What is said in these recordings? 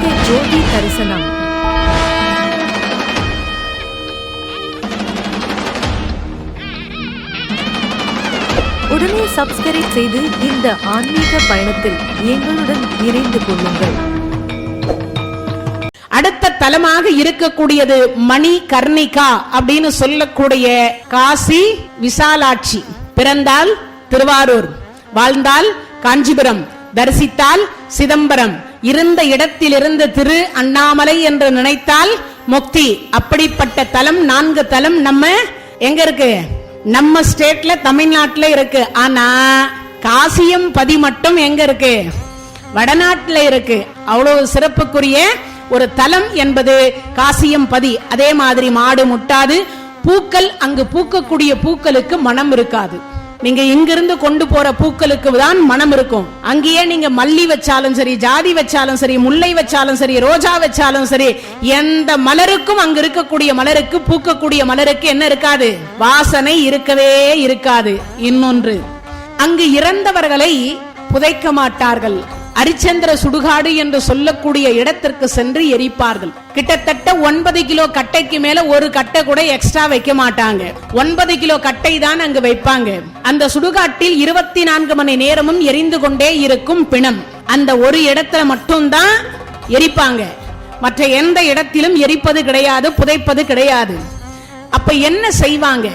ஆன்மீக ஜோதி தரிசனம். உடனே சப்ஸ்கிரைப் செய்து இந்த ஆன்மீக பயணத்தில் எங்களுடன் இணைந்து கொள்ளுங்கள். அடுத்த தலமாக இருக்கக்கூடியது மணி கர்ணிகா அப்படின்னு சொல்லக்கூடிய காசி விசாலாட்சி. பிறந்தால் திருவாரூர் வாழ்ந்தால் காஞ்சிபுரம் தரிசித்தால் சிதம்பரம். இருந்த இடத்திலிருந்து திரு அண்ணாமலை என்று நினைத்தால் முக்தி. அப்படிப்பட்ட தலம் நான்கு தலம் நம்ம எங்க இருக்கு? நம்ம ஸ்டேட்ல தமிழ்நாட்டுல இருக்கு. ஆனா காசியம் பதி மட்டும் எங்க இருக்கு? வடநாட்டுல இருக்கு. அவ்வளவு சிறப்புக்குரிய ஒரு தலம் என்பது காசியம் பதி. அதே மாதிரி மாடு முட்டாது. பூக்கள் அங்கு பூக்கக்கூடிய பூக்களுக்கு மனம் இருக்காது. நீங்க இங்கிருந்து கொண்டு போற பூக்களுக்கு தான் மனம் இருக்கும். அங்கேயே நீங்க மல்லி வச்சாலும் சரி ஜாதி வச்சாலும் சரி முல்லை வச்சாலும் சரி ரோஜா வச்சாலும் சரி எந்த மலருக்கும் அங்க இருக்கக்கூடிய மலருக்கு பூக்கக்கூடிய மலருக்கு என்ன இருக்காது? வாசனை இருக்கவே இருக்காது. இன்னொன்று அங்கு இறந்தவர்களை புதைக்க மாட்டார்கள். அரிச்சந்திர சுடுகாடு என்று சொல்லக்கூடிய இடத்திற்கு சென்று எரிப்பார்கள். கிட்டத்தட்ட ஒன்பது கிலோ கட்டைக்கு மேல ஒரு கட்டை கூட எக்ஸ்ட்ரா வைக்க மாட்டாங்க. ஒன்பது கிலோ கட்டை தான் அங்கு வைப்பாங்க. அந்த சுடுகாட்டில் இருபத்தி நான்கு மணி நேரமும் எரிந்து கொண்டே இருக்கும் பிணம். அந்த ஒரு இடத்துல மட்டும்தான் எரிப்பாங்க. மற்ற எந்த இடத்திலும் எரிப்பது கிடையாது புதைப்பது கிடையாது. அப்ப என்ன செய்வாங்க?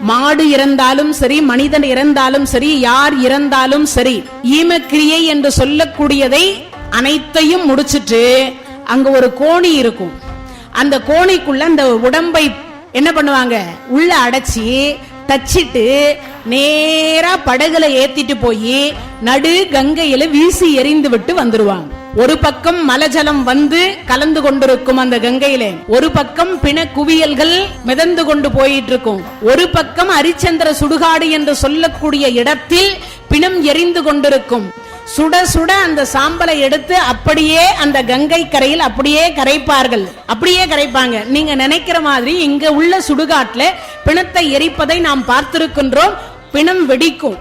மாடு இறந்தாலும் சரி மனிதன் இறந்தாலும் சரி யார் இறந்தாலும் சரி ஈமக்கிரியை என்று சொல்லக்கூடியதை அனைத்தையும் முடிச்சிட்டு அங்க ஒரு கோணி இருக்கும். அந்த கோணிக்குள்ள அந்த உடம்பை என்ன பண்ணுவாங்க? உள்ள அடைச்சி தச்சிட்டு நேரா படகுல ஏத்திட்டு போய் நடு கங்கையில வீசி எறிந்து விட்டு வந்துருவாங்க. ஒரு பக்கம் மலஜலம் வந்து கலந்து கொண்டிருக்கும் அந்த கங்கையில ஒரு பக்கம் பிண குவியல்கள் மிதந்து கொண்டு போயிட்டு இருக்கும் ஒரு பக்கம் அரிச்சந்திர சுடுகாடு என்று சொல்லக்கூடிய இடத்தில் பிணம் எரிந்து கொண்டிருக்கும். சுட சுட அந்த சாம்பலை எடுத்து அப்படியே அந்த கங்கை கரையில் அப்படியே கரைப்பார்கள். அப்படியே கரைப்பாங்க. நீங்க நினைக்கிற மாதிரி இங்க உள்ள சுடுகாட்டுல பிணத்தை எரிப்பதை நாம் பார்த்திருக்கின்றோம். பிணம் வெடிக்கும்.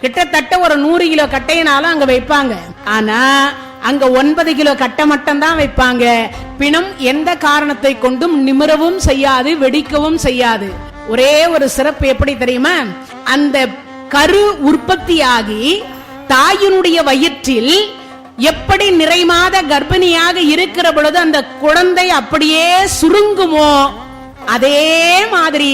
கிட்டத்தட்ட ஒரு நூறு கிலோ கட்டையினாலும் அங்க வைப்பாங்க. ஆனா அங்க ஒன்பது கிலோ கட்டை மட்டும் தான் வைப்பாங்க. பிணம் எந்த காரணத்தை கொண்டும் நிமிரவும் செய்யாது வெடிக்கவும் செய்யாது. ஒரே ஒரு சிறப்பு எப்படி தெரியுமா? அந்த கரு உற்பத்தியாகி தாயினுடைய வயிற்றில் எப்படி நிறைமாத கர்ப்பிணியாக இருக்கிற பொழுது அந்த குழந்தை அப்படியே சுருங்குமோ? அதே மாதிரி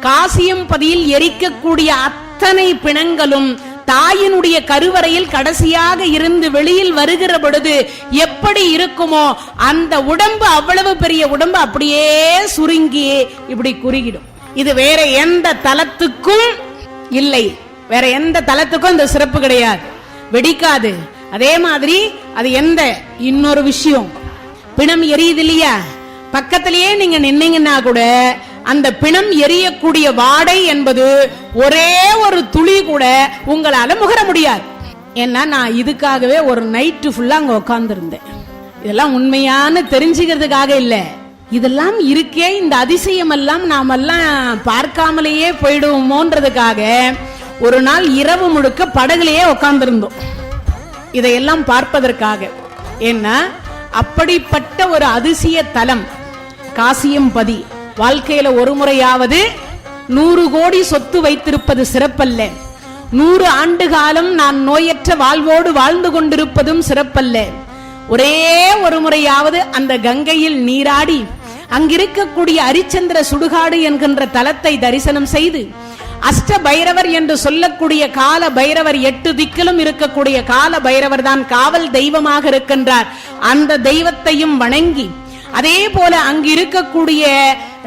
காசியம் பதியில் எரிக்கக்கூடிய அத்தனை பிணங்களும் தாயினுடைய கருவறையில் கடைசியாக இருந்து வெளியில் வருகிற பொழுது எப்படி இருக்குமோ அந்த உடம்பு அவ்வளவு பெரிய உடம்பு அப்படியே சுருங்கி இப்படி குறுகிடும். இது வேற எந்த தலத்துக்கும் இல்லை. வேற எந்த தலத்துக்கும் இந்த சிறப்பு கிடையாது. வெடிக்காது. அதே மாதிரி அது எந்த இன்னொரு விஷயம்? பிணம் எரியுது இல்லையா? பக்கத்திலேயே நீங்க நின்னீங்கன்னா கூட அந்த பிணம் எரியக்கூடிய வாடை என்பது ஒரே ஒரு துளி கூட உங்களால முகர முடியாது. ஏன்னா நான் இதுக்காகவே ஒரு நைட்டு ஃபுல்லா அங்க உட்காந்துருந்தேன் இதெல்லாம் உண்மையான தெரிஞ்சுக்கிறதுக்காக இல்லை. இதெல்லாம் இருக்கே இந்த அதிசயம் எல்லாம் நாமெல்லாம் பார்க்காமலேயே போயிடுவோமோன்றதுக்காக ஒரு நாள் இரவு முழுக்க படகுலையே உட்காந்துருந்தோம் இதையெல்லாம் பார்ப்பதற்காக. ஏன்னா அப்படிப்பட்ட ஒரு அதிசய தலம் காசியம்பதி வாழ்க்கையில ஒரு முறையாவது நூறு கோடி சொத்து வைத்திருப்பது சிறப்பல்ல. நூறு ஆண்டு காலம் நான் நோயற்ற வாழ்வோடு வாழ்ந்து கொண்டிருப்பதும் சிறப்பல்ல. ஒரே ஒரு முறையாவது அந்த கங்கையில் நீராடி அங்கிருக்கக்கூடிய அரிச்சந்திர சுடுகாடு என்கின்ற தலத்தை தரிசனம் செய்து அஷ்ட பைரவர் என்று சொல்லக்கூடிய கால பைரவர் எட்டு திக்கிலும் இருக்கக்கூடிய கால பைரவர் தான் காவல் தெய்வமாக இருக்கின்றார். அந்த தெய்வத்தையும் வணங்கி அதே போல அங்கு இருக்கக்கூடிய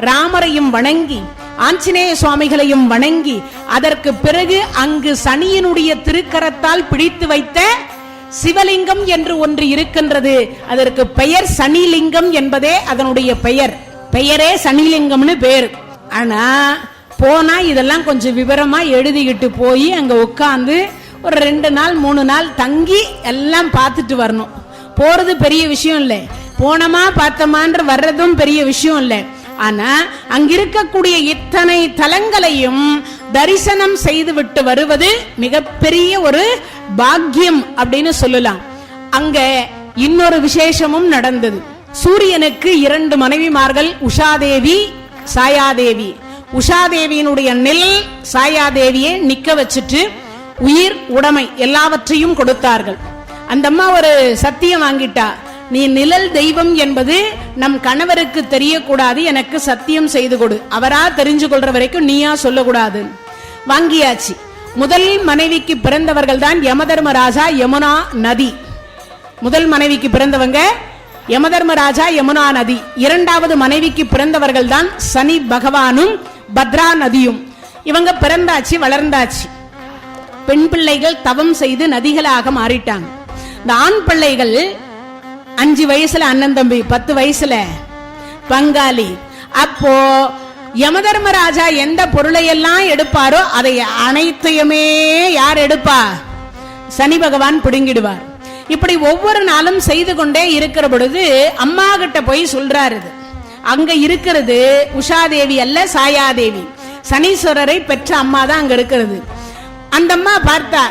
ராமரையும் வணங்கி ஆஞ்சநேய சுவாமிகளையும் வணங்கி அதற்கு பிறகு அங்கு சனியினுடைய திருக்கரத்தால் பிடித்து வைத்த சிவலிங்கம் என்று ஒன்று இருக்கின்றது. அதற்கு பெயர் சனிலிங்கம் என்பதே அதனுடைய பெயர். பெயரே சனிலிங்கம்னு பேர். ஆனா போனா இதெல்லாம் கொஞ்சம் விவரமா எழுதிக்கிட்டு போய் அங்க உட்காந்து ஒரு ரெண்டு நாள் மூணு நாள் தங்கி எல்லாம் பார்த்துட்டு வரணும். போறது பெரிய விஷயம் இல்லை. போனமா பார்த்தமான்ற வர்றதும் பெரிய விஷயம் இல்லை. ஆனா அங்க இருக்கக்கூடிய இத்தனை தலங்களையும் தரிசனம் செய்து விட்டு வருவது மிகப்பெரிய ஒரு பாக்கியம் அப்படின்னு சொல்லலாம். அங்க இன்னொரு விசேஷமும் நடந்தது. சூரியனுக்கு இரண்டு மனைவிமார்கள் உஷாதேவி சாயாதேவி. உஷாதேவியினுடைய நெல் சாயாதேவியை நிக்க வச்சுட்டு உயிர் உடைமை எல்லாவற்றையும் கொடுத்தார்கள். அந்த அம்மா ஒரு சத்தியம் வாங்கிட்டா. நீ நிழல் தெய்வம் என்பது நம் கணவருக்கு தெரியக்கூடாது எனக்கு சத்தியம் செய்து கொடு. அவரா தெரிஞ்சு கொள்ற வரைக்கும் நீயா சொல்லக்கூடாது. வாங்கியாச்சு. முதல் மனைவிக்கு பிறந்தவர்கள் தான் யமதர்மராஜா யமுனா நதி. முதல் மனைவிக்கு பிறந்தவங்க யமதர்மராஜா யமுனா நதி. இரண்டாவது மனைவிக்கு பிறந்தவர்கள் தான் சனி பகவானும் பத்ரா நதியும். இவங்க பிறந்தாச்சு வளர்ந்தாச்சு. பெண் பிள்ளைகள் தவம் செய்து நதிகளாக மாறிட்டாங்க. இந்த ஆண் பிள்ளைகள் அஞ்சு வயசுல அண்ணன் தம்பி பத்து வயசுல. பங்காளி. அப்போ யமதர்மராஜா எந்த பொருளை எல்லாம் எடுப்பாரோ அதை அனைத்தையுமே யார் எடுப்பா? சனி பகவான் பிடுங்கிடுவார். இப்படி ஒவ்வொரு நாளும் செய்து கொண்டே இருக்கிற பொழுது அம்மா கிட்ட போய் சொல்றாரு அங்க இருக்கிறது உஷாதேவி அல்ல சாயாதேவி. சனீஸ்வரரை பெற்ற அம்மா தான் அங்க இருக்கிறது. அந்த அம்மா பார்த்தா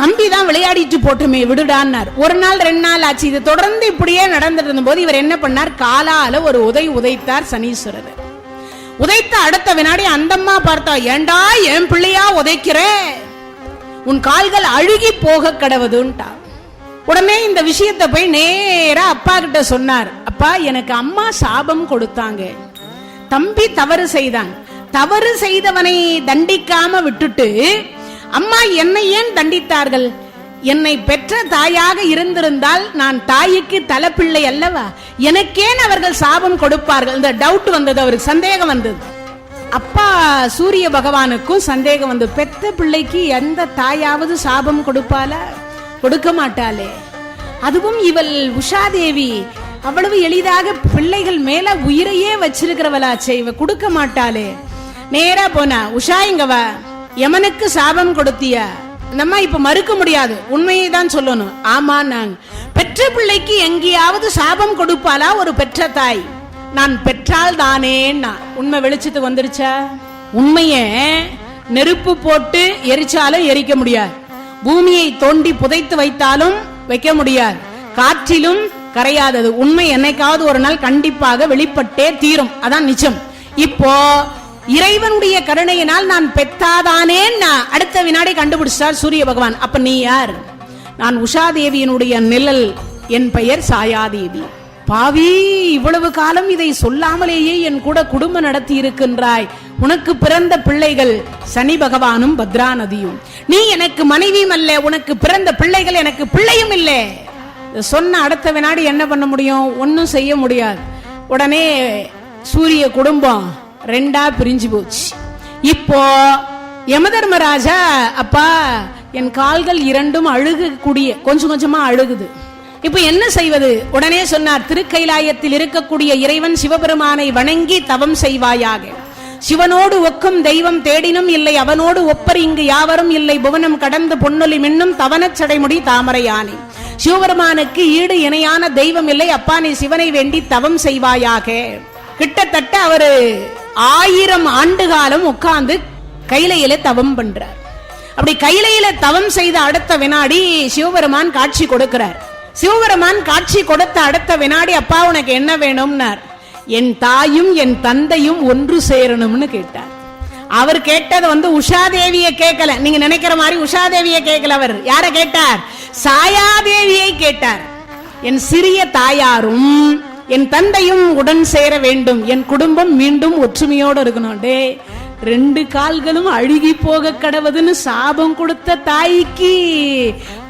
தம்பி தான் விளையாடிட்டு போட்டுமே விடுடான்னார். ஒரு நாள் ரெண்டு நாள் ஆச்சு. இது தொடர்ந்து இப்படியே நடந்துட்டு இருந்தபோது இவர் என்ன பண்ணார்? காலால ஒரு உதை உதைத்தார் சனீஸ்வரர். உதைத்த அடுத்த வினாடி அந்தம்மா பார்த்தா ஏண்டா என் பிள்ளையா உதைக்கிற? உன் கால்கள் அழுகி போக கடவுதுன்ட்டா. உடனே இந்த விஷயத்தை போய் நேரா அப்பா கிட்ட சொன்னார். அப்பா எனக்கு அம்மா சாபம் கொடுத்தாங்க. தம்பி தவறு செய்தான். தவறு செய்தவனை தண்டிக்காம விட்டுட்டு அம்மா என்னை ஏன் தண்டித்தார்கள்? என்னை பெற்ற தாயாக இருந்திருந்தால் நான் தாய்க்கு தலைப்பிள்ளை அல்லவா? எனக்கேன் அவர்கள் சாபம் கொடுப்பார்கள். இந்த டவுட் வந்தது அவருக்கு சந்தேகம் வந்தது. அப்பா சூரிய பகவானுக்கும் சந்தேகம் வந்து பெத்த பிள்ளைக்கு எந்த தாயாவது சாபம் கொடுப்பாளா? கொடுக்க மாட்டாளே. அதுவும் இவள் உஷாதேவி அவ்வளவு எளிதாக பிள்ளைகள் மேல உயிரையே வச்சிருக்கிறவளாச்சே இவ கொடுக்க மாட்டாளே. நேரா போனா உஷா இங்க வா. யமனுக்கு சாபம் கொடுத்திய. நம்ம இப்ப மறுக்க முடியாது. உண்மையை தான் சொல்லணும். ஆமா நாங்க பெற்ற பிள்ளைக்கு எங்கேயாவது சாபம் கொடுப்பாளா ஒரு பெற்ற தாய்? நான் பெற்றால் நான் உண்மை வெளிச்சத்துக்கு வந்துருச்சா? உண்மைய நெருப்பு போட்டு எரிச்சாலும் எரிக்க முடியாது. பூமியை தோண்டி புதைத்து வைத்தாலும் வைக்க முடியாது. காற்றிலும் கரையாதது. உண்மை என்னைக்காவது ஒரு நாள் கண்டிப்பாக வெளிப்பட்டே தீரும். அதான் நிச்சயம் இப்போ இறைவனுடைய கருணையினால் நான் பெத்தாதானே நான் அடுத்த வினாடி கண்டுபிடிச்சார் சூரிய பகவான். அப்ப நீ யார்? நான் உஷாதேவியினுடைய நிழல் என் பெயர் சாயாதேவி. பாவி இவ்வளவு காலம் இதை சொல்லாமலேயே என் கூட குடும்பம் நடத்தி இருக்கின்றாய் உனக்கு பிறந்த பிள்ளைகள் சனி பகவானும் பத்ரா நதியும். நீ எனக்கு மனைவியும் அல்ல உனக்கு பிறந்த பிள்ளைகள் எனக்கு பிள்ளையும் இல்லை. சொன்ன அடுத்த வினாடி என்ன பண்ண முடியும்? ஒன்றும் செய்ய முடியாது. உடனே சூரிய குடும்பம் ரெண்டா பிரிஞ்சு போச்சு. இப்போ யமதர்மராஜா அப்பா என் கால்கள் இரண்டும் அழுகக்கூடிய கொஞ்சம் கொஞ்சமா அழுகுது. இப்போ என்ன செய்வது? உடனே சொன்னார் திருக்கைலாயத்தில் இருக்கக்கூடிய இறைவன் சிவபெருமானை வணங்கி தவம் செய்வாயாக. சிவனோடு ஒக்கும் தெய்வம் தேடினும் இல்லை அவனோடு ஒப்பர் இங்கு யாவரும் இல்லை புவனம் கடந்து பொன்னொலி மின்னும் தவனச் சடைமுடி தாமரையானே. சிவபெருமானுக்கு ஈடு இணையான தெய்வம் இல்லை அப்பா நீ சிவனை வேண்டி தவம் செய்வாயாக. கிட்டத்தட்ட அவரு ஆயிரம் ஆண்டு காலம் உட்கார்ந்து கைலையில தவம் பண்றார். அப்படி கைலையில தவம் செய்த அடுத்த வினாடி சிவபெருமான் காட்சி கொடுக்கிறார். சிவபெருமான் காட்சி கொடுத்த அடுத்த வினாடி அப்பா உனக்கு என்ன வேணும்னார்? என் தாயும் என் தந்தையும் ஒன்று சேரணும்னு கேட்டார். அவர் கேட்டது வந்து உஷாதேவிய கேட்கல. நீங்க நினைக்கிற மாதிரி உஷாதேவிய கேட்கல அவர். யார கேட்டார்? சாயாதேவியை கேட்டார். என் சிறிய தாயாரும் என் தந்தையும் உடன் சேர வேண்டும். என் குடும்பம் மீண்டும் ஒற்றுமையோடு இருக்கணும். டே ரெண்டு கால்களும் அழுகி போக கடவுதுன்னு சாபம் கொடுத்த தாய்க்கு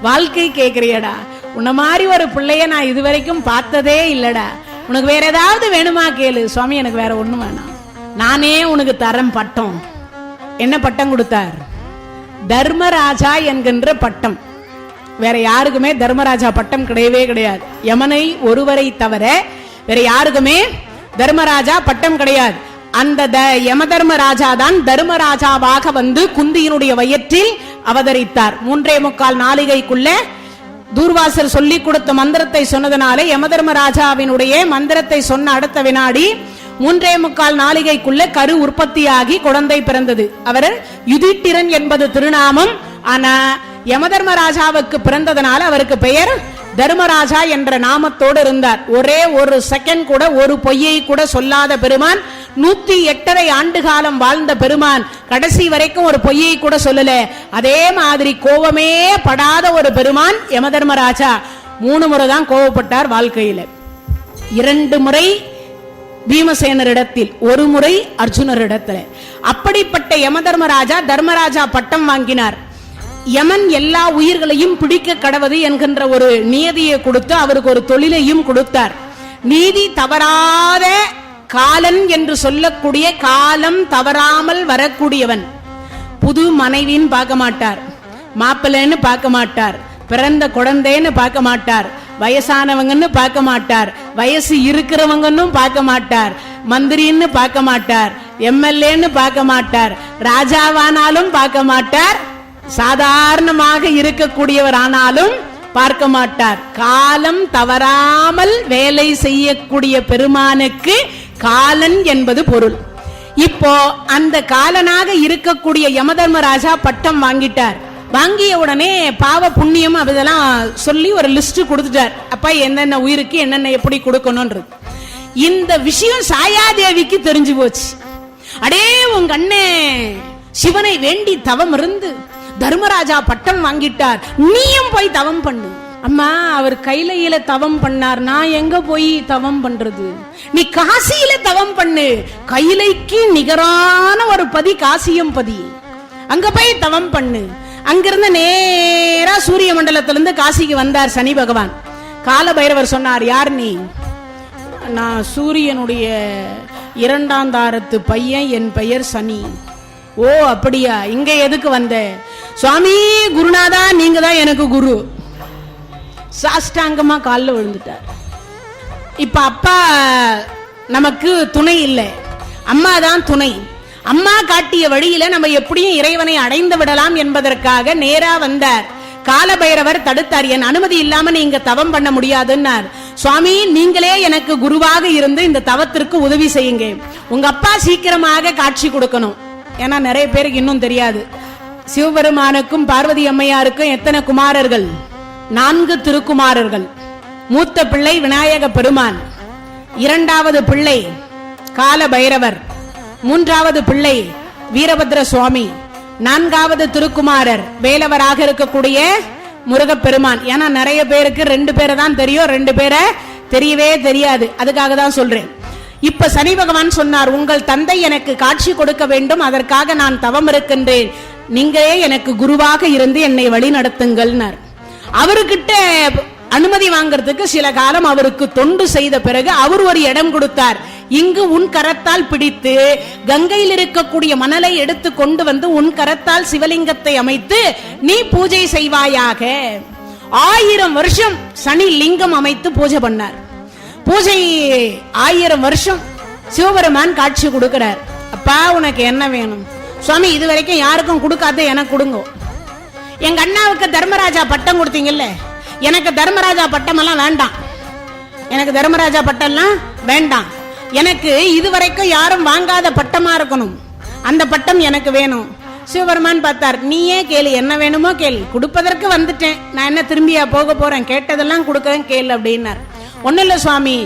வாழ்க்கை கேக்குறியடா. உன்ன மாதிரி ஒரு பிள்ளைய நான் இதுவரைக்கும் பார்த்ததே இல்லடா. உனக்கு வேற ஏதாவது வேணுமா கேளு. சுவாமி எனக்கு வேற ஒன்றும் வேணாம். நானே உனக்கு தரம் பட்டம். என்ன பட்டம் கொடுத்தார்? தர்மராஜா என்கின்ற பட்டம். வேற யாருக்குமே தர்மராஜா பட்டம் கிடையவே கிடையாது. யமனை ஒருவரை தவிர வேற யாருக்குமே தர்மராஜா பட்டம் கிடையாது. அந்த த யமதர்மராஜா தான் தர்மராஜாவாக வந்து குந்தியினுடைய வயிற்றில் அவதரித்தார். மூன்றே முக்கால் நாளிகைக்குள்ள தூர்வாசர் சொல்லி கொடுத்த மந்திரத்தை சொன்னதனாலே யமதர்மராஜாவினுடைய மந்திரத்தை சொன்ன அடுத்த வினாடி மூன்றே முக்கால் நாளிகைக்குள்ள கரு உற்பத்தியாகி குழந்தை பிறந்தது. அவர் யுதிட்டிரன் என்பது திருநாமம். ஆனா யமதர்மராஜாவுக்கு பிறந்ததனால அவருக்கு பெயர் தர்மராஜா என்ற நாமத்தோடு இருந்தார். ஒரே ஒரு செகண்ட் கூட ஒரு பொய்யை கூட சொல்லாத பெருமான் நூத்தி எட்டரை ஆண்டு காலம் வாழ்ந்த பெருமான். கடைசி வரைக்கும் ஒரு பொய்யை கூட சொல்லல. அதே மாதிரி கோபமே படாத ஒரு பெருமான் யமதர்மராஜா. மூணு முறை தான் கோவப்பட்டார் வாழ்க்கையில. இரண்டு முறை பீமசேனரிடத்தில் ஒரு முறை அர்ஜுனரிடத்தில். அப்படிப்பட்ட யமதர்மராஜா தர்மராஜா பட்டம் வாங்கினார். யமன் எல்லா உயிர்களையும் பிடிக்க கடவது என்கின்ற ஒரு நியதியை கொடுத்து அவருக்கு ஒரு தொழிலையும் கொடுத்தார். நீதி தவறாத காலன் என்று சொல்லக்கூடிய காலம் தவறாமல் வரக்கூடியவன். புது மனைவின்னு பார்க்க மாட்டார். மாப்பிள்ளைன்னு பார்க்க மாட்டார். பிறந்த குழந்தைன்னு பார்க்க மாட்டார். வயசானவங்கன்னு பார்க்க மாட்டார். வயசு இருக்கிறவங்கன்னு பார்க்க மாட்டார். மந்திரின்னு பார்க்க மாட்டார். எம்எல்ஏன்னு பார்க்க மாட்டார். ராஜாவானாலும் பார்க்க மாட்டார். சாதாரணமாக இருக்கக்கூடியவர் ஆனாலும் பார்க்க மாட்டார். காலம் தவறாமல் வேலை செய்யக்கூடிய பெருமானுக்கு காலன் என்பது பொருள். இப்போ அந்த காலனாக இருக்கக்கூடிய யமதர்மராஜா பட்டம் வாங்கிட்டார். வாங்கிய உடனே பாவ புண்ணியம் அதெல்லாம் சொல்லி ஒரு லிஸ்ட் கொடுத்துட்டார். அப்பா என்னென்ன உயிருக்கு என்னென்ன எப்படி கொடுக்கணும்ன்றது. இந்த விஷயம் சாயாதேவிக்கு தெரிஞ்சு போச்சு. அடே உங்க அண்ணே சிவனை வேண்டி தவம் இருந்து தர்மராஜா பட்டம் வாங்கிட்டார். நீயும் போய் தவம் பண்ணு. அம்மா அவர் கைலையில தவம் பண்ணார். நான் எங்க போய் தவம் பண்றது? நீ காசியில தவம் பண்ணு. கைலைக்கு நிகரான ஒரு பதி காசியம் பதி. அங்க போய் தவம் பண்ணு. அங்கிருந்து நேரா சூரிய மண்டலத்திலிருந்து காசிக்கு வந்தார் சனி பகவான். கால பைரவர் சொன்னார் யார் நீ? நான் சூரியனுடைய இரண்டாம் தாரத்து பையன். என் பெயர் சனி. ஓ அப்படியா? இங்க எதுக்கு வந்த? சுவாமி குருநாதா நீங்க தான் எனக்கு குரு. சாஷ்டாங்கமா காலில் விழுந்துட்டார். இப்ப அப்பா நமக்கு துணை இல்லை. அம்மா தான் துணை. அம்மா காட்டிய வழியில நம்ம எப்படியும் இறைவனை அடைந்து விடலாம் என்பதற்காக நேரா வந்தார். காலபைரவர் தடுத்தார். என் அனுமதி இல்லாம நீங்க தவம் பண்ண முடியாதுன்னார். சுவாமி நீங்களே எனக்கு குருவாக இருந்து இந்த தவத்திற்கு உதவி செய்யுங்க. உங்க அப்பா சீக்கிரமாக காட்சி கொடுக்கணும். ஏன்னா நிறைய பேருக்கு இன்னும் தெரியாது. சிவபெருமானுக்கும் பார்வதி அம்மையாருக்கும் எத்தனை குமாரர்கள்? நான்கு திருக்குமாரர்கள். மூத்த பிள்ளை விநாயக பெருமான். இரண்டாவது பிள்ளை கால பைரவர் மூன்றாவது பிள்ளை வீரபத்ர சுவாமி. நான்காவது திருக்குமாரர் வேலவராக இருக்கக்கூடிய முருகப்பெருமான். ஏன்னா நிறைய பேருக்கு ரெண்டு பேரை தான் தெரியும் ரெண்டு பேரை தெரியவே தெரியாது. அதுக்காக தான் சொல்றேன். இப்ப சனி பகவான் சொன்னார் உங்கள் தந்தை எனக்கு காட்சி கொடுக்க வேண்டும் அதற்காக நான் தவம் இருக்கின்றேன். நீங்களே எனக்கு குருவாக இருந்து என்னை வழி நடத்துங்கள்னார் அவர்கிட்ட அனுமதி வாங்குறதுக்கு சில காலம் அவருக்கு தொண்டு செய்த பிறகு அவர் ஒரு இடம் கொடுத்தார். இங்கு உன் கரத்தால் பிடித்து கங்கையில் இருக்கக்கூடிய மணலை எடுத்து கொண்டு வந்து உன் கரத்தால் சிவலிங்கத்தை அமைத்து நீ பூஜை செய்வாயாக. ஆயிரம் வருஷம் சனி லிங்கம் அமைத்து பூஜை பண்ணார். பூஜை ஆயிரம் வருஷம் சிவபெருமான் காட்சி கொடுக்கிறார். அப்பா உனக்கு என்ன வேணும்? சுவாமி இது வரைக்கும் யாருக்கும் கொடுக்காத எனக்கு கொடுங்க. எங்க அண்ணாவுக்கு தர்மராஜா பட்டம் கொடுத்தீங்கல்ல? எனக்கு தர்மராஜா பட்டமெல்லாம் வேண்டாம். எனக்கு தர்மராஜா பட்டம்லாம் வேண்டாம். எனக்கு இதுவரைக்கும் யாரும் வாங்காத பட்டமா இருக்கணும். அந்த பட்டம் எனக்கு வேணும். சிவபெருமான் பார்த்தார் நீயே கேளு என்ன வேணுமோ கேளு. கொடுப்பதற்கு வந்துட்டேன். நான் என்ன திரும்பியா போக போறேன்? கேட்டதெல்லாம் கொடுக்கறேன் கேளு அப்படின்னார். ஒன்னும் இல்லை சுவாமி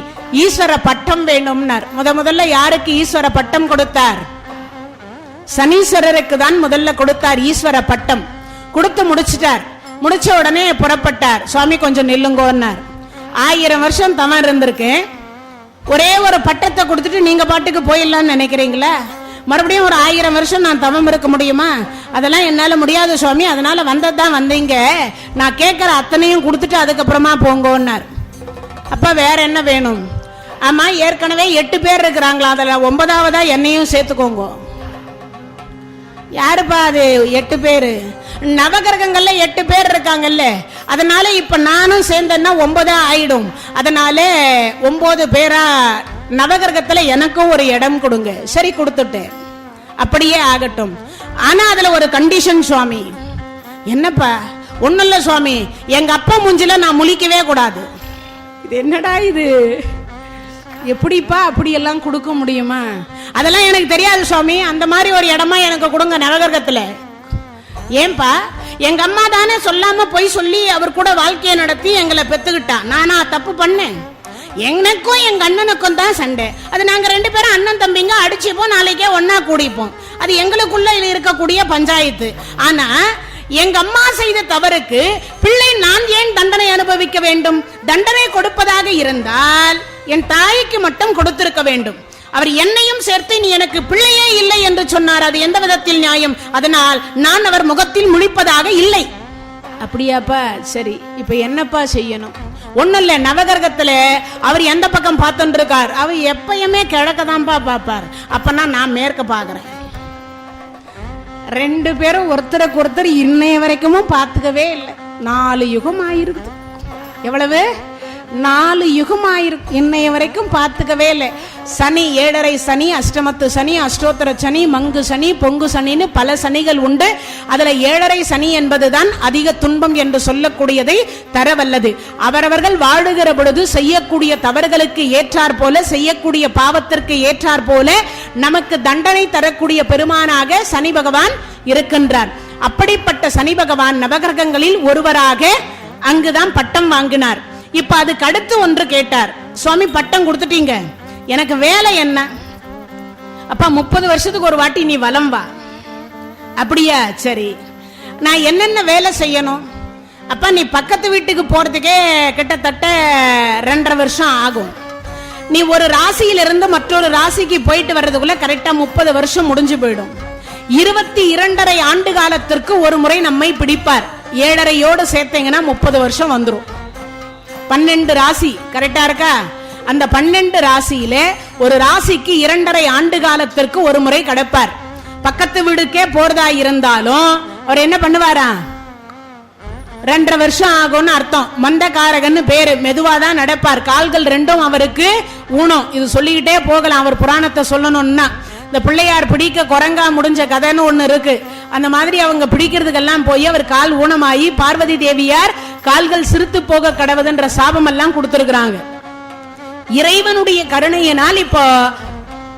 ஈஸ்வர பட்டம் வேணும்னார். முத முதல்ல யாருக்கு ஈஸ்வர பட்டம் கொடுத்தார்? சனீஸ்வரருக்கு தான் முதல்ல கொடுத்தார் ஈஸ்வர பட்டம். கொடுத்து முடிச்சிட்டார். முடிச்ச உடனே புறப்பட்டார். சுவாமி கொஞ்சம் நில்லுங்கோன்னார். ஆயிரம் வருஷம் தவன் இருந்திருக்கேன் ஒரே ஒரு பட்டத்தை கொடுத்துட்டு நீங்க பாட்டுக்கு போயிடலாம்னு நினைக்கிறீங்களா? மறுபடியும் ஒரு ஆயிரம் வருஷம் நான் தவம் இருக்க முடியுமா? அதெல்லாம் என்னால முடியாது சுவாமி. அதனால வந்தது தான் வந்தீங்க. நான் கேட்குற அத்தனையும் கொடுத்துட்டு அதுக்கப்புறமா போங்கோன்னார். அப்போ வேற என்ன வேணும்? ஆமாம் ஏற்கனவே எட்டு பேர் இருக்கிறாங்களா? அதில் ஒன்பதாவதா என்னையும் சேர்த்துக்கோங்க. யாருப்பா அது? எட்டு பேர். நவகிரகங்கள்ல எட்டு பேர் இருக்காங்கல்ல. அதனால இப்ப நானும் சேர்ந்தேன்னா ஒன்பதா ஆயிடும். அதனால ஒன்பது பேரா நவகிரகத்துல எனக்கும் ஒரு இடம் கொடுங்க. சரி கொடுத்துட்டேன் அப்படியே ஆகட்டும். ஆனா அதுல ஒரு கண்டிஷன் சுவாமி. என்னப்பா? ஒன்றும் இல்லை சுவாமி. எங்க அப்பா மூஞ்சில நான் முழிக்கவே கூடாது. இது என்னடா இது? எப்படிப்பா அப்படியெல்லாம் கொடுக்க முடியுமா? அதெல்லாம் எனக்கு தெரியாது சுவாமி. அந்த மாதிரி ஒரு இடமா எனக்கு கொடுங்க நவகிரகத்துல ஏன்பா? எங்க அம்மா தானே சொல்லாம போய் சொல்லி அவர் கூட வாழ்க்கையை நடத்தி எங்களை பெத்துக்கிட்டா. நானா தப்பு பண்ணேன். எனக்கும் எங்க அண்ணனுக்கும் தான் சண்டை. அது நாங்க ரெண்டு பேரும் அண்ணன் தம்பிங்க அடிச்சுப்போம் நாளைக்கே ஒன்னா கூடிப்போம். அது எங்களுக்குள்ள இருக்கக்கூடிய பஞ்சாயத்து. ஆனா எங்க அம்மா செய்த தவறுக்கு பிள்ளை நான் ஏன் தண்டனை அனுபவிக்க வேண்டும்? தண்டனை கொடுப்பதாக இருந்தால் என் தாய்க்கு மட்டும் கொடுத்திருக்க வேண்டும். அவர் என்னையும் சேர்த்து நீ எனக்கு பிள்ளையே இல்லை என்று சொன்னார். அது எந்த விதத்தில் நியாயம்? அதனால் நான் அவர் முகத்தில் முழிப்பதாக இல்லை. அப்படியாப்பா? சரி இப்ப என்னப்பா செய்யணும்? ஒண்ணும் இல்ல நவகிரகத்துல அவர் எந்த பக்கம் பார்த்துட்டு இருக்கார்? அவர் எப்பயுமே கிழக்க தான்ப்பா பார்ப்பார். அப்பனா நான் மேற்க பாக்குறேன் ரெண்டு பேரும் ஒருத்தருக்கு ஒருத்தர் இன்னைய வரைக்கும் பார்த்துக்கவே இல்லை. நாலு யுகம் ஆயிருக்குது எவ்வளவு? நாலு யுகம் இன்னைய வரைக்கும் பார்த்துக்கவே இல்லை. சனி ஏழரை சனி அஷ்டமத்து சனி அஷ்டோத்தர சனி மங்கு சனி பொங்கு சனின்னு பல சனிகள் உண்டு. அதில் ஏழரை சனி என்பதுதான் அதிக துன்பம் என்று சொல்லக்கூடியதை தரவல்லது. அவரவர்கள் வாழுகிற பொழுது செய்யக்கூடிய தவறுகளுக்கு ஏற்றார் போல செய்யக்கூடிய பாவத்திற்கு ஏற்றார் போல நமக்கு தண்டனை தரக்கூடிய பெருமானாக சனி பகவான் இருக்கின்றார். அப்படிப்பட்ட சனி பகவான் நவகிரகங்களில் ஒருவராக அங்குதான் பட்டம் வாங்கினார். இப்ப அதுக்கு அடுத்து ஒன்று கேட்டார். சுவாமி பட்டம் கொடுத்துட்டீங்க. எனக்கு வேலை என்ன? அப்பா முப்பது வருஷத்துக்கு ஒரு வாட்டி நீ வலம் வா. அப்படியா? சரி. நான் என்னென்ன வேலை செய்யணும்? அப்பா நீ பக்கத்து வீட்டுக்கு போறதுக்கே கிட்டத்தட்ட ரெண்டரை வருஷம் ஆகும். நீ ஒரு ராசியிலிருந்து மற்றொரு ராசிக்கு போயிட்டு வர்றதுக்குள்ள கரெக்டா முப்பது வருஷம் முடிஞ்சு போயிடும். இருபத்தி இரண்டரை ஆண்டு காலத்திற்கு ஒரு முறை நம்மை பிடிப்பார். ஏழரையோடு சேர்த்தீங்கன்னா முப்பது வருஷம் வந்துடும் பன்னெண்டு ராசி கரெக்டா இருக்கா? அந்த பன்னெண்டு ராசியில ஒரு ராசிக்கு இரண்டரை ஆண்டு காலத்திற்கு ஒரு முறை கடப்பார். பக்கத்து வீடுக்கே போறதா இருந்தாலும் அவர் என்ன பண்ணுவாரா? ரெண்டரை வருஷம் ஆகும்னு அர்த்தம். மந்தகாரகன்னு பேரு. மெதுவா தான் நடப்பார். கால்கள் ரெண்டும் அவருக்கு ஊனம் இது சொல்லிக்கிட்டே போகலாம். அவர் புராணத்தை சொல்லணும்னா. இந்த பிள்ளையார் பிடிக்க குரங்கா முடிஞ்ச கதைன்னு ஒண்ணு இருக்கு. அந்த மாதிரி அவங்க பிடிக்கிறதுக்கெல்லாம் போய் அவர் கால் ஊனமாயி பார்வதி தேவியார் கால்கள் சிரித்து போக கடவுதுன்ற சாபம் எல்லாம் கொடுத்திருக்கிறாங்க. இறைவனுடைய கருணையினால் இப்போ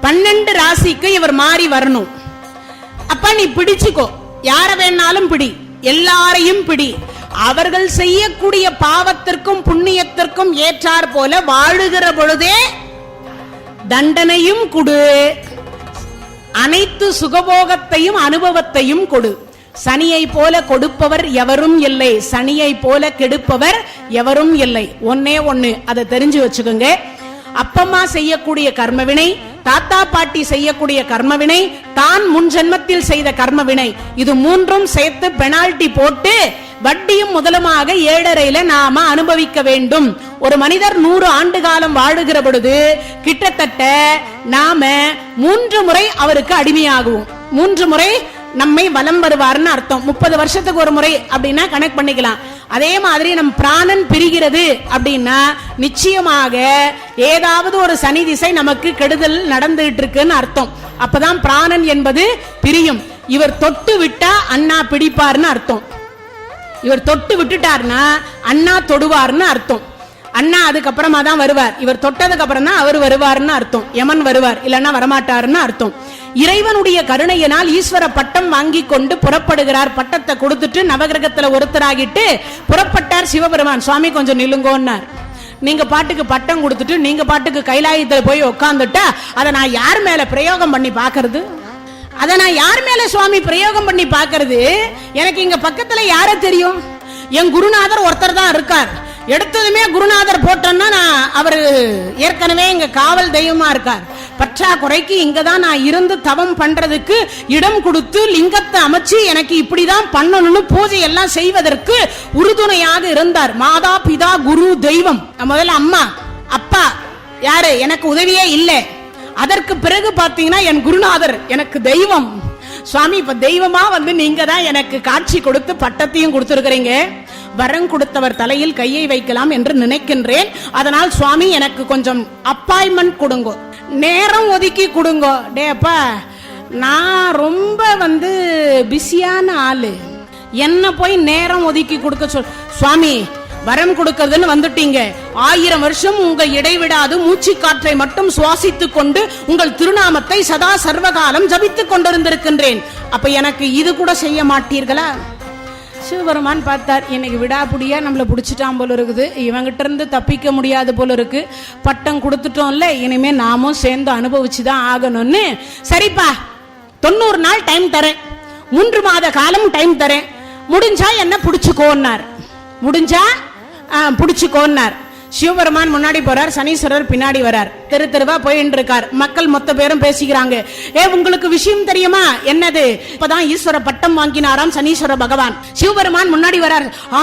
பன்னெண்டு ராசிக்கு இவர் மாறி வரணும். அப்ப நீ பிடிச்சுக்கோ. யார வேணாலும் பிடி. எல்லாரையும் பிடி. அவர்கள் செய்யக்கூடிய பாவத்திற்கும் புண்ணியத்திற்கும் ஏற்றார் போல வாழுகிற பொழுதே தண்டனையும் கொடு. அனைத்து சுகபோகத்தையும் அனுபவத்தையும் கொடு. சனியை போல கொடுப்பவர் எவரும் இல்லை. சனியை போல கெடுப்பவர் எவரும் இல்லை. ஒன்னே ஒண்ணு. அதை தெரிஞ்சு வச்சுக்கோங்க. அப்பம்மா செய்யக்கூடிய கர்மவினை தாத்தா பாட்டி செய்யக்கூடிய கர்மவினை தான் முன் ஜென்மத்தில் செய்த கர்மவினை இது மூன்றும் சேர்த்து பெனால்டி போட்டு வட்டியும் முதலுமாக ஏழரையில நாம அனுபவிக்க வேண்டும். ஒரு மனிதர் நூறு ஆண்டு காலம் வாழுகிற பொழுது கிட்டத்தட்ட நாம மூன்று முறை அவருக்கு அடிமையாகுவோம். மூன்று முறை நம்மை வலம் வருவார்னு அர்த்தம். முப்பது வருஷத்துக்கு ஒரு முறை அப்படின்னா கனெக்ட் பண்ணிக்கலாம். அதே மாதிரி நம் பிராணன் பிரிகிறது அப்படின்னா நிச்சயமாக ஏதாவது ஒரு சனி திசை நமக்கு கெடுதல் நடந்துகிட்டு இருக்குன்னு அர்த்தம். அப்பதான் பிராணன் என்பது பிரியும். இவர் தொட்டு விட்டா அண்ணா பிடிப்பார்னு அர்த்தம். இவர் தொட்டு விட்டுட்டார்னா அண்ணா தொடுவார்னு அர்த்தம். அண்ணா அதுக்கப்புறமா தான் வருவார். இவர் தொட்டதுக்கு அப்புறம் தான் அவர் வருவார்னு அர்த்தம். யமன் வருவார். இல்லைன்னா வரமாட்டாருன்னு அர்த்தம். இறைவனுடைய கருணையினால் ஈஸ்வர பட்டம் வாங்கி கொண்டு புறப்படுகிறார். பட்டத்தை கொடுத்துட்டு நவகிரகத்துல ஒருத்தராகிட்டு புறப்பட்டார் சிவபெருமான். சுவாமி கொஞ்சம் நில்லுங்கோன்னார். நீங்க பாட்டுக்கு பட்டம் கொடுத்துட்டு நீங்க பாட்டுக்கு கைலாயத்துல போய் உட்காந்துட்டா அதை நான் யார் மேல பிரயோகம் பண்ணி பாக்குறது? அதை நான் யார் மேல சுவாமி பிரயோகம் பண்ணி பாக்குறது? எனக்கு இங்க பக்கத்துல யார தெரியும்? என் குருநாதர் ஒருத்தர் தான் இருக்கார். எடுத்ததுமே குருநாதர் போட்டோன்னா நான் அவர் ஏற்கனவே இங்க காவல் தெய்வமா இருக்கார். பற்றாக்குறைக்கு இங்க தான் நான் இருந்து தவம் பண்றதுக்கு இடம் கொடுத்து லிங்கத்தை அமைச்சு எனக்கு இப்படிதான் பண்ணணும்னு பூஜை எல்லாம் செய்வதற்கு உறுதுணையாக இருந்தார். மாதா பிதா குரு தெய்வம். முதல்ல அம்மா அப்பா யாரு? எனக்கு உதவியே இல்லை. அதற்கு பிறகு பாத்தீங்கன்னா என் குருநாதர் எனக்கு தெய்வம். சுவாமி இப்ப தெய்வமா வந்து நீங்க தான் எனக்கு காட்சி கொடுத்து பட்டத்தையும் கொடுத்துருக்கிறீங்க. வரம் கொடுத்தவர் தலையில் கையை வைக்கலாம் என்று நினைக்கின்றேன். அதனால் சுவாமி எனக்கு கொஞ்சம் அப்பாயின்மெண்ட் கொடுங்க. நேரம் ஒதுக்கி கொடுங்க. டேப்பா நான் ரொம்ப வந்து பிஸியான ஆள். என்ன போய் நேரம் ஒதுக்கி கொடுக்க சொல். சுவாமி வரம் கொடுக்கறதுன்னு வந்துட்டீங்க. ஆயிரம் வருஷம் உங்கள் இடைவிடாது மூச்சு காற்றை மட்டும் சுவாசித்து கொண்டு உங்கள் திருநாமத்தை சதா சர்வகாலம் ஜபித்து கொண்டிருந்திருக்கின்றேன். அப்ப எனக்கு இது கூட செய்ய மாட்டீர்களா? சிவபெருமான் பார்த்தார். இன்னைக்கு விடாப்புடியாக நம்மளை பிடிச்சிட்டான் போல இருக்குது. இவங்கிட்ட இருந்து தப்பிக்க முடியாது போல இருக்கு. பட்டம் கொடுத்துட்டோம்ல இனிமே நாமும் சேர்ந்து அனுபவிச்சு தான் ஆகணும்னு. சரிப்பா தொண்ணூறு நாள் டைம் தரேன். மூன்று மாத காலம் டைம் தரேன். முடிஞ்சா என்ன பிடிச்சிக்கோன்னார். முடிஞ்சா பிடிச்சிக்கோன்னார். சிவபெருமான் முன்னாடி போறார் சனீஸ்வரர் பின்னாடி வரார். தெரு தெருவா போயின்னு இருக்கார் மக்கள் மொத்த பேரும் பேசிக்கிறாங்க ஏ உங்களுக்கு விஷயம் தெரியுமா? என்னது? இப்பதான் ஈஸ்வர பட்டம் வாங்கினாராம் சனீஸ்வர பகவான். சிவபெருமான் முன்னாடி வரார். ஆ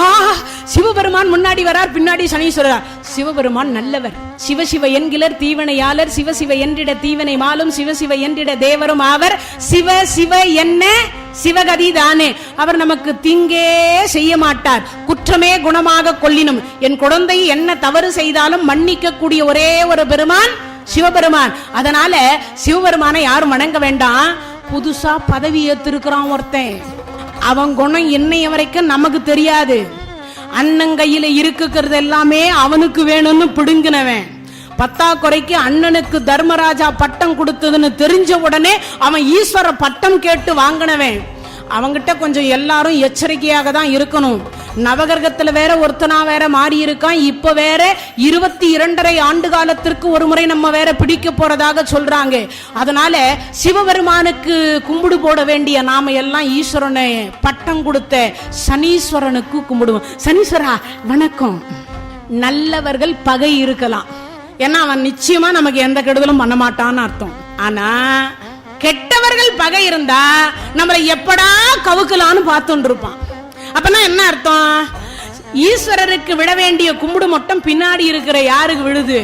சிவபெருமான் முன்னாடி வரார் பின்னாடி சனீஸ்வரர். சிவபெருமான் நல்லவர். சிவசிவ என்கிலர் தீவனையாளர் சிவசிவ என்றிட தீவனை மாலும் சிவசிவ என்றிட தேவரும் ஆவர். சிவ சிவ என்ன? சிவகதி தானே. அவர் நமக்கு திங்கே செய்ய மாட்டார். குற்றமே குணமாக கொள்ளினும். என் குழந்தை என்ன தவறு செய்தாலும் மன்னிக்க கூடிய ஒரே ஒரு பெருமான் சிவபெருமான். அதனால சிவபெருமானை யாரும் வணங்க வேண்டாம். புதுசா பதவி ஏத்திருக்கிறான் ஒருத்தன். அவன் குணம் இன்னைய வரைக்கும் நமக்கு தெரியாது. அண்ணன் கையில இருக்குறது எல்லாமே அவனுக்கு வேணும்னு பிடுங்கினவன். பத்தாக்குறைக்கு அண்ணனுக்கு தர்மராஜா பட்டம் கொடுத்ததுன்னு தெரிஞ்ச உடனே அவன் ஈஸ்வர பட்டம் கேட்டு வாங்கினவன். அவங்கிட்ட கொஞ்சம் எல்லாரும் எச்சரிக்கையாக தான் இருக்கணும். நவகிரகத்துல வேற ஒருத்தனா வேற மாறி இருக்கான். இப்ப வேற இருபத்தி இரண்டரை ஆண்டு காலத்திற்கு ஒரு முறை நம்ம வேற பிடிக்க போறதாக சொல்றாங்க. அதனால சிவபெருமானுக்கு கும்பிடு போட வேண்டிய நாம எல்லாம் ஈஸ்வரனை பட்டம் கொடுத்த சனீஸ்வரனுக்கு கும்பிடுவோம். சனீஸ்வரா வணக்கம். நல்லவர்கள் பகை இருக்கலாம். ஏன்னா அவன் நிச்சயமா நமக்கு எந்த கெடுதலும் பண்ண மாட்டான்னு அர்த்தம். ஆனா கெட்டவர்கள் பகை இருந்தா நம்மளை எப்படா கவுக்கலான்னு பார்த்துட்டு இருப்பான். அப்பனா என்ன அர்த்தம்? ஈஸ்வரருக்கு விட வேண்டிய கும்பிடு மட்டும் பின்னாடி இருக்கிற யாருக்கு விழுது?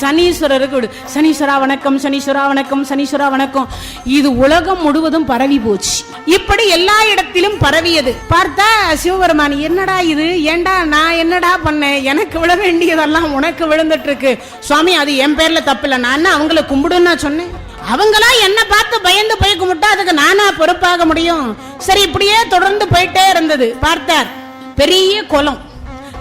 சனீஸ்வரருக்கு விடு. சனீஸ்வரா வணக்கம் சனீஸ்வரா வணக்கம் சனீஸ்வரா வணக்கம். இது உலகம் முழுவதும் பரவி போச்சு. இப்படி எல்லா இடத்திலும் பரவியது. பார்த்தா சிவபெருமான் என்னடா இது? ஏண்டா நான் என்னடா பண்ணேன்? எனக்கு விழ வேண்டியதெல்லாம் உனக்கு விழுந்துட்டு இருக்கு சுவாமி அது என் பேர்ல தப்பில்லை. நான் என்ன அவங்கள கும்பிடுன்னு நான் சொன்னேன்? அவங்களா என்ன பார்த்து பயந்து போய் கும்பிட்டா அதுக்கு நானா பொறுப்பாக முடியும். சரி இப்படியே தொடர்ந்து போயிட்டே இருந்தது. பார்த்தார் பெரிய குளம்.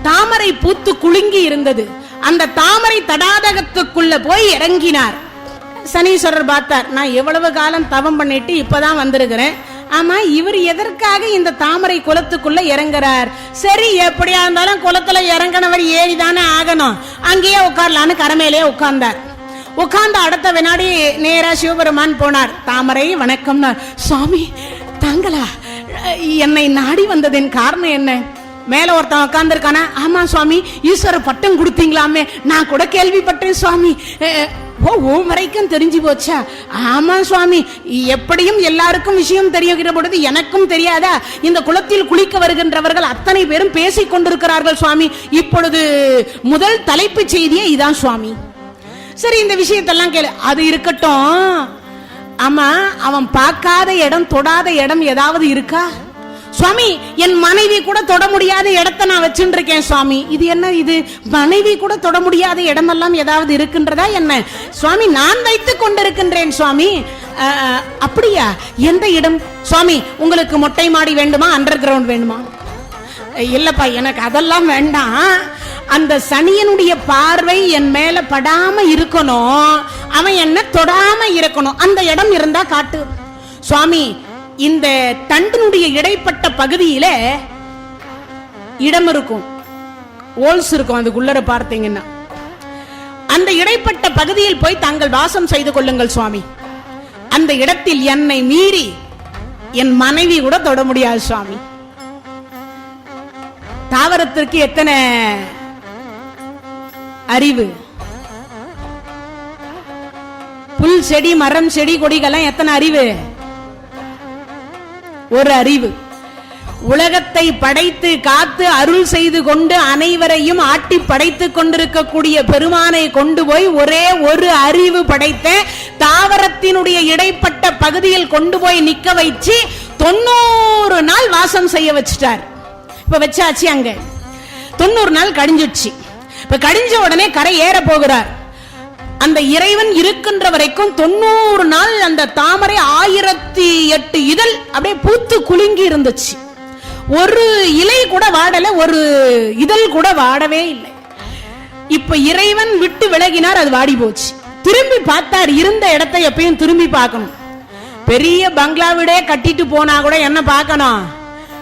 தாமரை பூத்து குலுங்கி இருந்தது. அந்த தாமரை தடாதகத்துக்குள்ள போய் இறங்கினார். சனீஸ்வரர் பார்த்தார் நான் எவ்வளவு காலம் தவம் பண்ணிட்டு இப்பதான் வந்திருக்கிறேன். ஆமா இவர் எதற்காக இந்த தாமரை குளத்துக்குள்ள இறங்குறார்? சரி எப்படியா இருந்தாலும் குளத்துல இறங்கினவர் ஏறிதானே ஆகணும். அங்கேயே உட்காரலான்னு கரமேலே உட்கார்ந்தார். உட்கார்ந்த அடுத்த வினாடி நேரா சிவபெருமான் போனார் தாமரை வணக்கம்னார். சுவாமி தாங்களா? என்னை நாடி வந்ததின் காரணம் என்ன? மேல ஒருத்தன் உட்காந்துருக்கானா ஆமா சுவாமி ஈஸ்வர பட்டம் கொடுத்தீங்களாமே. நான் கூட கேள்விப்பட்டேன் சுவாமி. ஓ ஓ வரைக்கும் தெரிஞ்சு போச்சா? ஆமா சுவாமி. எப்படியும் எல்லாருக்கும் விஷயம் தெரியுகிற பொழுது எனக்கும் தெரியாதா? இந்த குளத்தில் குளிக்க வருகின்றவர்கள் அத்தனை பேரும் பேசிக் கொண்டிருக்கிறார்கள் சுவாமி. இப்பொழுது முதல் தலைப்புச் செய்தியே இதான் சுவாமி. சரி இந்த விஷயத்தெல்லாம் கேளு. அது இருக்கட்டும். ஆமா அவன் பார்க்காத இடம் தொடாத இடம் ஏதாவது இருக்கா? சுவாமி என் மனைவி கூட தொட முடியாத இடத்த நான் வச்சுட்டு இருக்கேன் சுவாமி. இது என்ன இது? மனைவி கூட தொட முடியாத இடமெல்லாம் ஏதாவது இருக்கின்றதா என்ன? சுவாமி நான் வைத்து கொண்டிருக்கின்றேன் சுவாமி. அப்படியா? எந்த இடம்? சுவாமி உங்களுக்கு மொட்டை மாடி வேண்டுமா? அண்டர் கிரவுண்ட் வேண்டுமா? இல்லப்பா எனக்கு அதெல்லாம் வேண்டாம். அந்த சனியனுடைய பார்வை என் மேல படாம இருக்கணும். அவன் என்ன தொடாம இருக்கணும் அந்த இடம் இருந்தா காட்டு. சுவாமி இந்த தண்டினுடைய இடைப்பட்ட பகுதியில இடம் இருக்கும். ஓல்ஸ் இருக்கும் அதுக்குள்ளர பார்த்தீங்கன்னா. அந்த இடைப்பட்ட பகுதியில் போய் தாங்கள் வாசம் செய்து கொள்ளுங்கள் சுவாமி. அந்த இடத்தில் என்னை மீறி என் மனைவி கூட தொட முடியாது சுவாமி. தாவரத்திற்கு எத்தனை அறிவு? புல் செடி மரம் செடி கொடிகள்லாம் எத்தனை அறிவு? ஒரு அறிவு. உலகத்தை படைத்து காத்து அருள் செய்து கொண்டு அனைவரையும் ஆட்டி படைத்துக் கொண்டிருக்கக்கூடிய பெருமானை கொண்டு போய் ஒரே ஒரு அறிவு படைத்த தாவரத்தினுடைய இடைப்பட்ட பகுதியில் கொண்டு போய் நிக்க வச்சு தொண்ணூறு நாள் வாசம் செய்ய வச்சிட்டார். இப்ப வச்சாச்சு அங்க. தொண்ணூறு நாள் கடிஞ்சிடுச்சு. இப்ப கடிஞ்ச உடனே கரை ஏற போகிறார். அந்த இறைவன் இருக்கின்ற வரைக்கும் தொண்ணூறு நாள் அந்த தாமரை ஆயிரத்தி எட்டு இதழ் அப்படியே பூத்து குலுங்கி இருந்துச்சு. ஒரு இலை கூட வாடல ஒரு இதழ் கூட வாடவே இல்லை. இப்ப இறைவன் விட்டு விலகினார் அது வாடி போச்சு. திரும்பி பார்த்தார் இருந்த இடத்தை எப்பயும் திரும்பி பார்க்கணும். பெரிய பங்களாவிடே கட்டிட்டு போனா கூட என்ன பார்க்கணும்?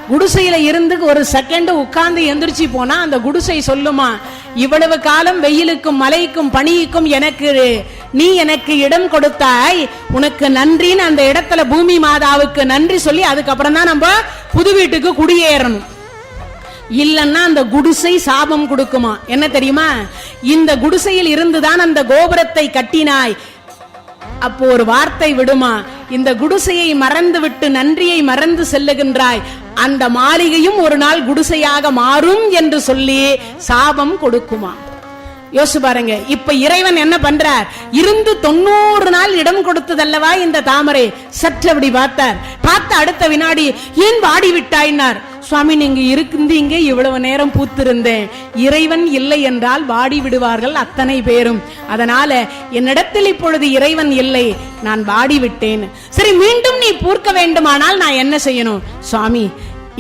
குடிசையில இருந்து ஒரு செகண்ட் உட்கார்ந்து எந்திரிச்சு போனா அந்த குடிசை சொல்லுமா இவ்வளவு காலம் வெயிலுக்கும் மழைக்கும் பனிக்கும் எனக்கு நீ எனக்கு இடம் கொடுத்தாய். உனக்கு நன்றின்னு அந்த இடத்துல பூமி மாதாவுக்கு நன்றி சொல்லி அதுக்கப்புறம் தான் நம்ம புது வீட்டுக்கு குடியேறணும். இல்லன்னா அந்த குடிசை சாபம் கொடுக்குமா? என்ன தெரியுமா? இந்த குடிசையில் இருந்துதான் அந்த கோபுரத்தை கட்டினாய். அப்போ ஒரு வார்த்தை விடுமா? இந்த குடிசையை மறந்து விட்டு நன்றியை மறந்து செல்லுகின்றாய். அந்த மாளிகையும் ஒரு நாள் குடிசையாக மாறும் என்று சொல்லி சாபம் கொடுக்குமா? யோசிச்சு பாருங்க. இப்ப இறைவன் என்ன பண்றார்? இருந்து தொண்ணூறு நாள் இடம் கொடுத்ததல்லவா இந்த தாமரை? சற்று அப்படி பார்த்தார். பார்த்த அடுத்த வினாடி ஏன் வாடி விட்டாயினார் சுவாமி நீங்க இருந்தீங்க இவ்வளவு நேரம் பூத்திருந்தேன். இறைவன் இல்லை என்றால் வாடி விடுவார்கள் அத்தனை பேரும். அதனால என்னிடத்தில் இப்பொழுது இறைவன் இல்லை. நான் வாடி விட்டேன். சரி மீண்டும் நீ பூர்க்க வேண்டுமானால் நான் என்ன செய்யணும்? சுவாமி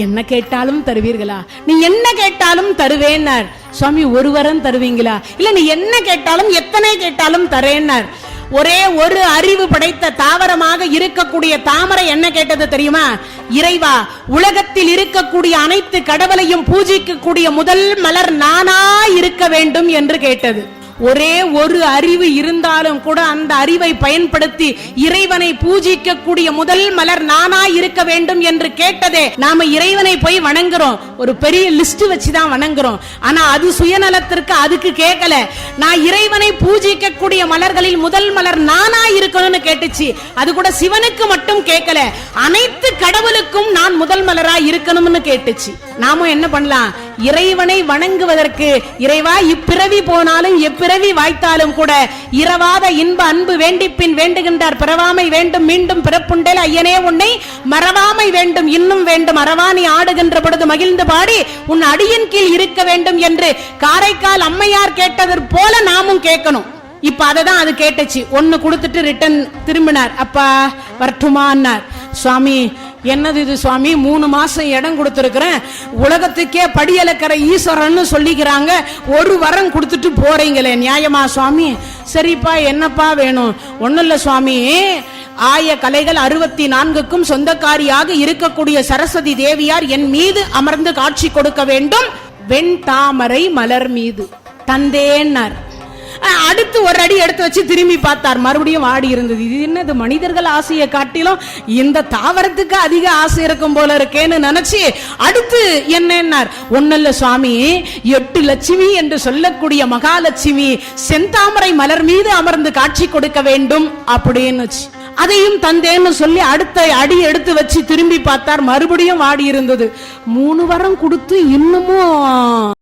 என்ன கேட்டாலும் தருவீர்களா? நீ என்ன கேட்டாலும் தருவேன்னார். சுவாமி ஒரு வரம் தருவீங்களா? இல்ல நீ என்ன கேட்டாலும் எத்தனை கேட்டாலும் தரேன்னார். ஒரே ஒரு அறிவு படைத்த தாவரமாக இருக்கக்கூடிய தாமரை என்ன கேட்டது தெரியுமா? இறைவா உலகத்தில் இருக்கக்கூடிய அனைத்து கடவுளையும் பூஜிக்கக்கூடிய முதல் மலர் நானா இருக்க வேண்டும் என்று கேட்டது. ஒரே ஒரு அறிவு இருந்தாலும் கூட அந்த அறிவை பயன்படுத்தி இறைவனை பூஜிக்கக்கூடிய முதல் மலர் நானா இருக்க வேண்டும் என்று கேட்டதே நாம இறைவனை போய் வணங்குறோம். ஒரு பெரிய லிஸ்ட் வச்சுதான் வணங்குறோம். ஆனா அது சுயநலத்திற்கு அதுக்கு கேட்கல நான் இறைவனை பூஜிக்கக்கூடிய மலர்களில் முதல் மலர் நானா இருக்கணும்னு கேட்டுச்சு. அது கூட சிவனுக்கு மட்டும் கேட்கல அனைத்து கடவுளுக்கும் நான் முதல் மலரா இருக்கணும்னு கேட்டுச்சு. நாமும் என்ன பண்ணலாம்? இறைவனை வணங்குவதற்கு இறைவா இப்பிறவி போனாலும் எப்பிறவி வாய்த்தாலும் கூட இரவாத இன்ப அன்பு வேண்டிப்பின் வேண்டுகின்றார். பிறவாமை வேண்டும் மீண்டும் பிறப்புண்டேல் ஐயனே உன்னை மறவாமை வேண்டும் இன்னும் வேண்டும். அரவாணி ஆடுகின்ற பொழுது மகிழ்ந்து பாடி உன் அடியின் கீழ் இருக்க வேண்டும் என்று காரைக்கால் அம்மையார் கேட்டது போல நாமும் கேட்கணும். இப்ப அததான் அது கேட்டுச்சு. ஒன்னு கொடுத்துட்டு ரிட்டன் திரும்பினார். அப்பா வரட்டுமான்னார் சுவாமி என்னது இது சுவாமி? மூணு மாசம் இடம் கொடுத்துருக்கிறேன். உலகத்துக்கே படியலக்கிற ஈஸ்வரன்னு சொல்லிக்கிறாங்க. ஒரு வரம் கொடுத்துட்டு போறீங்களே நியாயமா சுவாமி? சரிப்பா என்னப்பா வேணும்? ஒன்றும் இல்லை சுவாமி. ஆய கலைகள் அறுபத்தி நான்குக்கும் சொந்தக்காரியாக இருக்கக்கூடிய சரஸ்வதி தேவியார் என் மீது அமர்ந்து காட்சி கொடுக்க வேண்டும். வெண் தாமரை மலர் மீது. தந்தேன்னார். அடுத்து ஒரு அடி எடுத்து வச்சு திரும்பி பார்த்தார். மறுபடியும் ஆடி இருந்தது. இது என்னது? மனிதர்கள் ஆசையை காட்டிலும் இந்த தாவரத்துக்கு அதிக ஆசை இருக்கும் போல இருக்கேன்னு நினைச்சு அடுத்து என்னன்னார்? ஒன்னல்ல சுவாமி எட்டு லட்சுமி என்று சொல்லக்கூடிய மகாலட்சுமி செந்தாமரை மலர் மீது அமர்ந்து காட்சி கொடுக்க வேண்டும் அப்படின்னு. அதையும் தந்தேன்னு சொல்லி அடுத்த அடி எடுத்து வச்சு திரும்பி பார்த்தார். மறுபடியும் வாடி இருந்தது. மூணு வரம் கொடுத்து இன்னமும்